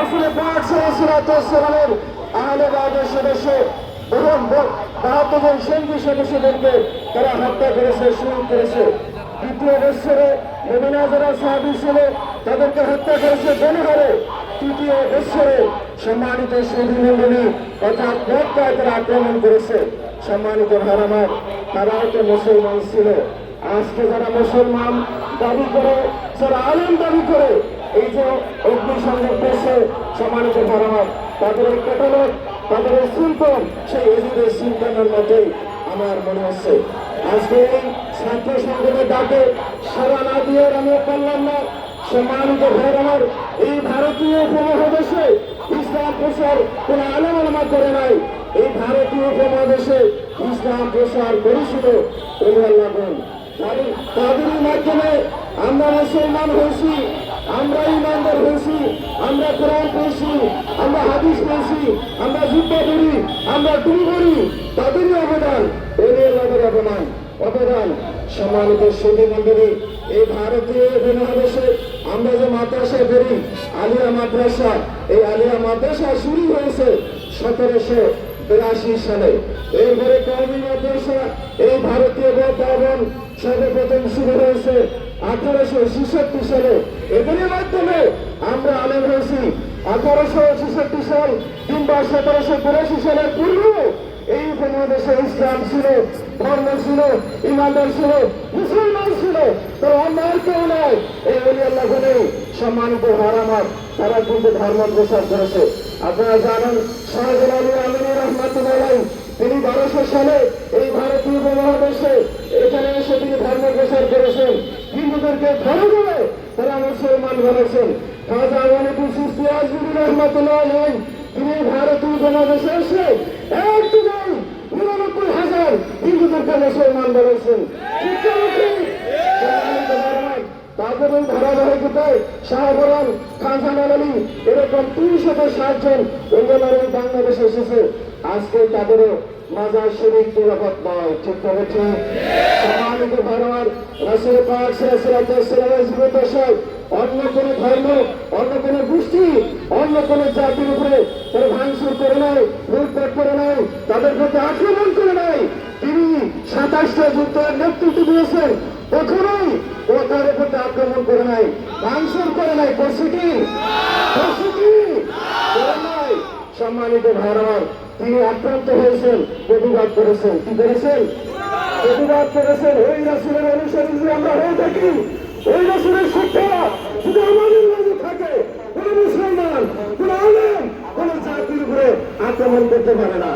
রসুল পাক সালামের আহলে বাদের সদস্য এবং বাহাত্তর সঙ্গী সদস্যদেরকে তারা হত্যা করেছে শহীদ করেছে। দ্বিতীয় বৎসরে নবীনা যারা সাহাবি ছিল, তাদেরকে হত্যা করেছে গণহারে। তৃতীয় বৎসরে সম্মানিত মন্ডলী অর্থাৎ মক্কায় তারা আক্রমণ করেছে। সম্মানিত ভারামার তারাও তো মুসলমান ছিল। আজকে যারা মুসলমান দাবি করে, যারা আলম দাবি করে এই যে অগ্নিসংযোগ পেয়েছে সম্মানিত ভারামার তাদের এই ক্যাটালগ তাদের এই সিম্পল সেই এজিদের সিম্পলের মতোই আমার মনে হচ্ছে। আজকে এই ছাত্র সংগঠনের ডাকে সারা না দিয়ে আমি পারলাম না, সম্মানিত ভাই আমার এই ভারতীয় উপমহাদেশে ইসলাম প্রসার কোন আলম করে নাই। এই ভারতীয় উপমহাদেশে ইসলাম প্রসার করেছিল তাদের মাধ্যমে আমরা মুসলমান হয়েছি আমরা ইমানদার হয়েছি, আমরা কোরআন পেয়েছি আমরা হাদিস পেয়েছি আমরা যুদ্ধ করি আমরা টুল করি তাদেরই অবদান এদের আমাদের অবদান অবদান। সম্মানিত সুদী মন্ডলী এই ভারতীয় উপমহাদেশে আমরা যে মাদ্রাসা করি আলিয়া মাদ্রাসা, এই আলিয়া মাদ্রাসা শুরু হয়েছে সতেরোশো বিরাশি সালে। এরপরে কৌমি মাদ্রাসা, এই ভারতীয় ভবন সর্বপ্রথম শুরু হয়েছে আঠারোশো ছেষট্টি সালে এগুলির মাধ্যমে আমরা আলেম হয়েছি। আঠারোশো ছেষট্টি সাল কিংবা সতেরোশো বিরাশি সালের পূর্বেও এই উপমহাদেশে ইসলাম ছিল, ধর্ম ছিল, ইমানদার ছিল, মুসলমান ছিল। তো অন্য আর কেউ নয় এই অলি আল্লাহ সম্মানিত হারামার তারা কিন্তু ধর্ম প্রচার করেছে। আপনারা জানেন শাহজাল আলী ধরে ধরে তারা মুসলমান বলেছেন। খাজা আওয়ানিকুল সিস্তি আজমির রহমাতুল্লাহ নয় তিনি ভারতীয় উপমহাদেশে এসে এক নিরানব্বই হাজার হিন্দুদেরকে মুসলমান বলেছেন। তাদের এই ধারাবাহিকতায় শাহবরান খানজান আলী এরকম তিন ষাট জন এই বাংলাদেশে এসেছে। আজকে তাদেরও মাজার শরীর নিরাপদ নয়, ঠিক ঠিক? সম্মানিত ভারত রাসুল পাক সাল্লাল্লাহু জীবিত দশায় অন্য কোন ধর্ম, অন্য কোন গোষ্ঠী, অন্য কোন জাতির উপরে তারা ভাঙচুর করে নাই, লুটপাট করে নাই, তাদের প্রতি আক্রমণ করে নাই। তিনি সাতাশটা যুদ্ধের নেতৃত্ব দিয়েছেন। কখনোই ও তাদের প্রতি আক্রমণ করে নাই, ভাঙচুর করে নাই। করছে কি সম্মানিত ভারত তিনি আক্রান্ত হয়েছেন, প্রতিবাদ করেছেন। কি করেছেন? প্রতিবাদ করেছেন। ওই রাসুলের অনুসারী যদি আমরা হয়ে থাকি, ওই রাসুলের শিক্ষা যদি আমাদের মধ্যে থাকে, কোন মুসলমান, কোন আলেম, কোন জাতির উপরে আক্রমণ করতে পারে না।